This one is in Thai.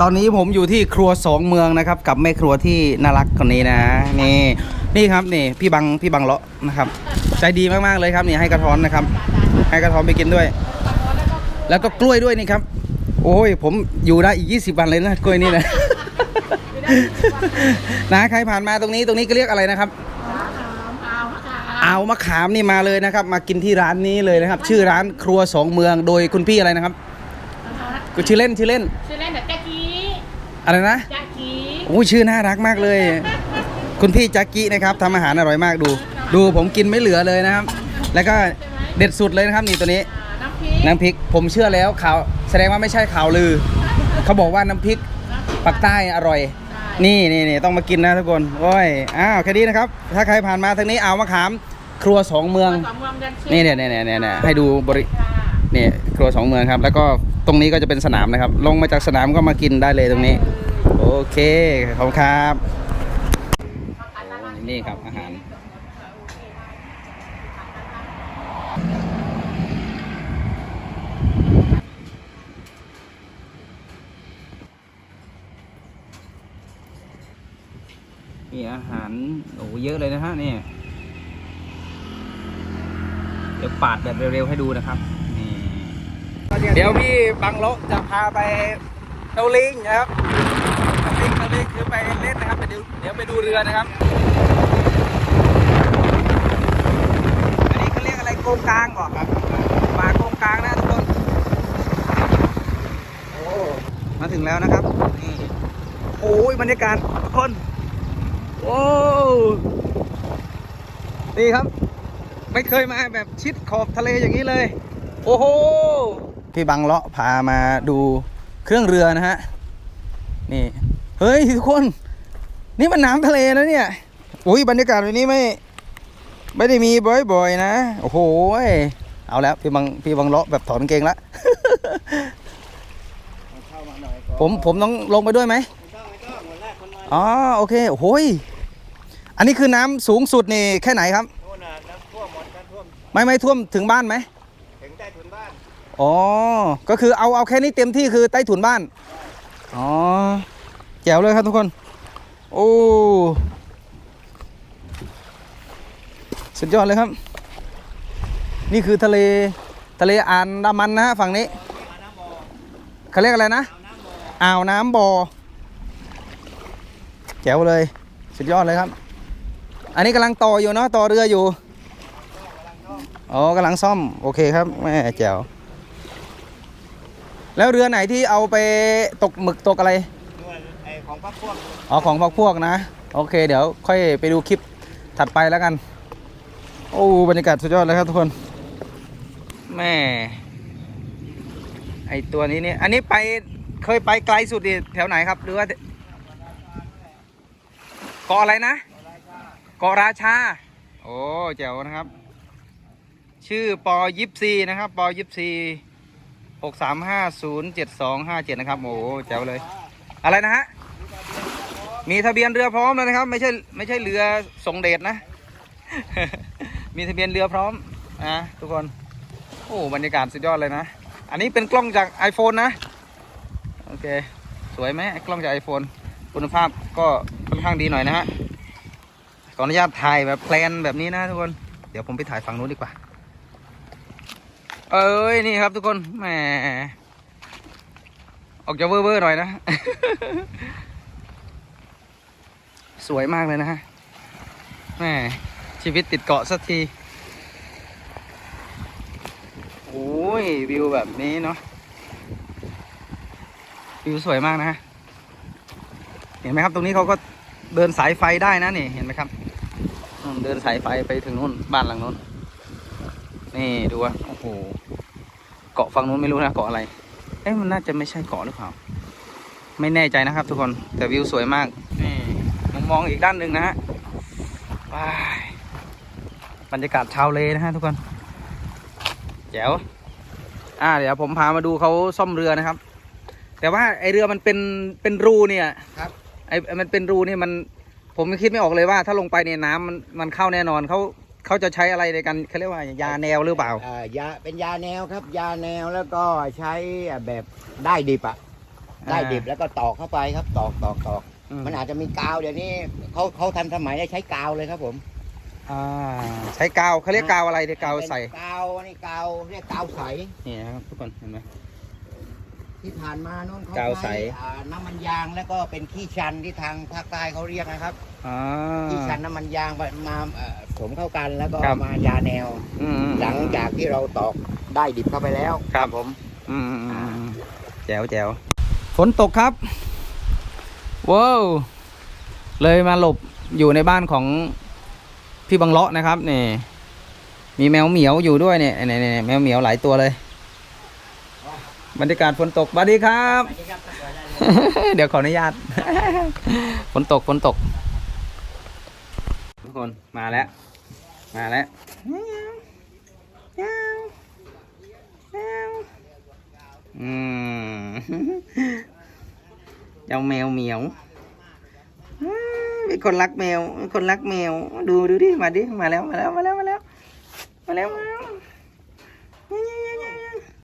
ตอนนี้ผมอยู่ที่ครัวสองเมืองนะครับ กับแม่ครัวที่น่ารักคนนี้นะนี่นี่ครับนี่พี่บังพี่บังเลาะนะครับ ใจดีมากๆเลยครับนี่ให้กระท้อนนะครับ ให้กระท้อนไปกินด้วย แล้วก็กล้วยด้วยนี่ครับ โอ้ยผมอยู่ได้อีก 20 วันเลยนะกล้วยนี่นะนะใครผ่านมาตรงนี้ตรงนี้ก็เรียกอะไรนะครับอ่าวมะขามนี่มาเลยนะครับ มากินที่ร้านนี้เลยนะครับ ชื่อร้านครัวสองเมืองโดยคุณพี่อะไรนะครับก็ชื่อเล่นชื่อเล่น อะไรนะแจ๊กกี้โอ้ยชื่อน่ารักมากเลย คุณพี่แจ็คกี้นะครับทำอาหารอร่อยมากดู ดูผมกินไม่เหลือเลยนะครับ แล้วก็เด็ดสุดเลยนะครับนี่ตัวนี้อ่าน้ำพริกน้ำพริกผมเชื่อแล้วข่าวแสดงว่าไม่ใช่ข่าวลือ เขาบอกว่าน้ำพริกปักใต้อร่อย นี่นี่นี่ต้องมากินนะทุกคนโอ้ยอ้าวแค่นี้นะครับ ถ้าใครผ่านมาทางนี้อ่าวมะขาม ครัวสองเมือง สองเมืองยันชินี่เนี่ยเนี่ยเนี่ยเนี่ยเนี่ยให้ดูบริค่ะนี่ครัวสองเมืองครับ แล้วก็ตรงนี้ก็จะเป็นสนามนะครับ ลงมาจากสนามก็มากินได้เลยตรงนี้ โอเค ขอบครับ นี่ครับอาหาร มีอาหารโอ้เยอะเลยนะฮะนี่ เดี๋ยวปาดแบบเร็วๆให้ดูนะครับเดี๋ยวพี่บังโลกจะพาไปเตาลิงนะครับ ลิงเตาลิงคือไปเล่นนะครับเดี๋ยวเดี๋ยวไปดูเรือนะครับ อันนี้เขาเรียกอะไรโกงกลางบอกครับมาโกงกลางนะทุกคนโอ้มาถึงแล้วนะครับนี่โอ้ยบรรยากาศทุกคนโอ้นี่ครับ ไม่เคยมาแบบชิดขอบทะเลอย่างนี้เลย โอ้โหพี่บังเลาะพามาดูเครื่องเรือนะฮะนี่ เฮ้ยทุกคน นี่มันน้ำทะเลนะเนี่ยอุ้ยบรรยากาศแบบนี้ไม่ ไม่ได้มีบ่อยๆนะ โอ้โหเอาแล้วพี่บังพี่บังเลาะแบบถอนกางเกงละผมผมต้องลงไปด้วยไหมอ๋อโอเคโอ้โหยอันนี้คือน้ำสูงสุดนี่แค่ไหนครับโน่นน่ะน้ำท่วมหมดน้ำท่วมไม่ไม่ท่วมถึงบ้านไหมถึงใต้ถุนบ้านอ๋อก็คือเอาเอาแค่นี้เต็มที่คือใต้ถุนบ้านอ๋อแจ๋วเลยครับทุกคน โอ้สุดยอดเลยครับ นี่คือทะเลทะเลอ่านดามันนะฮะฝั่งนี้เขาเรียกอะไรนะอ่าวน้ำบอ่อแจ๋วเลย สุดยอดเลยครับ อันนี้กำลังต่ออยู่เนาะต่อเรืออยู่อ๋อกำลังซ่อมโอเคครับแม่แจ๋วแล้วเรือไหนที่เอาไปตกหมึกตกอะไร ของพักพวกอ๋อของพวกพวกนะ โอเค เดี๋ยวค่อยไปดูคลิปถัดไปแล้วกัน โอ้บรรยากาศสุดยอดเลยครับทุกคนแม่ไอตัวนี้เนี่ยอันนี้ไปเคยไปไกลสุดดิแถวไหนครับ หรือว่าเกาะอะไรนะเกาะราชา โอ้แจ๋วนะครับ ชื่อปอยิปซีนะครับปอยิปซีหกสามห้าศูนย์เจ็ดสองห้าเจ็ดนะครับ โอ้แจ๋วเลย อะไรนะฮะ มีทะเบียนเรือพร้อมแล้วนะครับ ไม่ใช่ไม่ใช่เรือส่งเดชนะ มีทะเบียนเรือพร้อมนะทุกคน โอ้บรรยากาศสุดยอดเลยนะ อันนี้เป็นกล้องจาก iPhone นะ โอเค สวยไหมกล้องจาก iPhone คุณภาพก็ค่อนข้างดีหน่อยนะฮะขออนุญาตถ่ายแบบแพลนแบบนี้นะทุกคน เดี๋ยวผมไปถ่ายฝั่งนู้นดีกว่า เอ้ยนี่ครับทุกคนแหมออกจะเว่อร์ๆหน่อยนะ สวยมากเลยนะฮะแหมชีวิตติดเกาะสักทีโอ้ยวิวแบบนี้เนาะวิวสวยมากนะฮะเห็นไหมครับ ตรงนี้เขาก็เดินสายไฟได้นะนี่เห็นไหมครับเดินสายไฟไปถึงนู่นบ้านหลังนู้นนี่ดูว่าโอ้โหเกาะฝั่งนู้นไม่รู้นะเกาะอะไรเอ๊ะมันน่าจะไม่ใช่เกาะหรือเปล่า ไม่แน่ใจนะครับ ทุกคนแต่วิวสวยมากน มุมมองอีกด้านหนึ่งนะฮะว้ายบรรยากาศชาวเลนะฮะทุกคนแจ๋วอ่าเดี๋ยวผมพามาดูเขาซ่อมเรือนะครับ แต่ว่าไอเรือมันเป็นเป็นรูเนี่ยครับไอไอ้มันเป็นรูเนี่ยมัน ผมคิดไม่ออกเลยว่า ถ้าลงไปเนี่ยน้ำมันมันเข้าแน่นอนเขาเขาจะใช้อะไรในการเขาเรียกว่ายาแนวหรือเปล่าอ่ายาเป็นยาแนวครับ ยาแนวแล้วก็ใช้แบบได้ดิบอะได้ดิบแล้วก็ตอกเข้าไปครับตอกตอกตอก อืมันอาจจะมีกาวเดี๋ยวนี้เขาเขาทันสมัยได้ใช้กาวเลยครับผมอ่าใช้กาวเขาเรียกกาวอะไรเดี๋ยวกาวใส่เป็นกาวนี่กาวเรียกกาวใสนี่นะครับทุกคนเห็นไหม ที่ผ่านมานู่นเขากาวใสช้อ่าน้ำมันยางแล้วก็เป็นขี้ชันที่ทางภาคใต้เขาเรียกนะครับอ่า ขี้ชันน้ำมันยางมามาเอ่อผสมเข้ากันแล้วก็ครับ มายาแนว อืม หลังจากที่เราตอกได้ดิบเข้าไปแล้วครับ ผม อืมอืมอืมอืมแจ๋วแจ๋วฝนตกครับ ว้าวเลยมาหลบอยู่ในบ้านของพี่บังเลาะนะครับนี่มีแมวเหมียวอยู่ด้วยเนี่ยเนี่ยเนี่ยแมวเหมียวหลายตัวเลย บรรยากาศฝนตกสวัสดีครับ เดี๋ยวขออนุญาตฝนตกฝนตก ทุกคนมาแล้ว มาแล้วอืม เจ้าแมวเหมียวมเป็นคนรักแมว คนรักแมว ดูดูดิ มาดิ มาแล้ว มาแล้ว มาแล้ว มาแล้ว มาแล้วมาแล้ว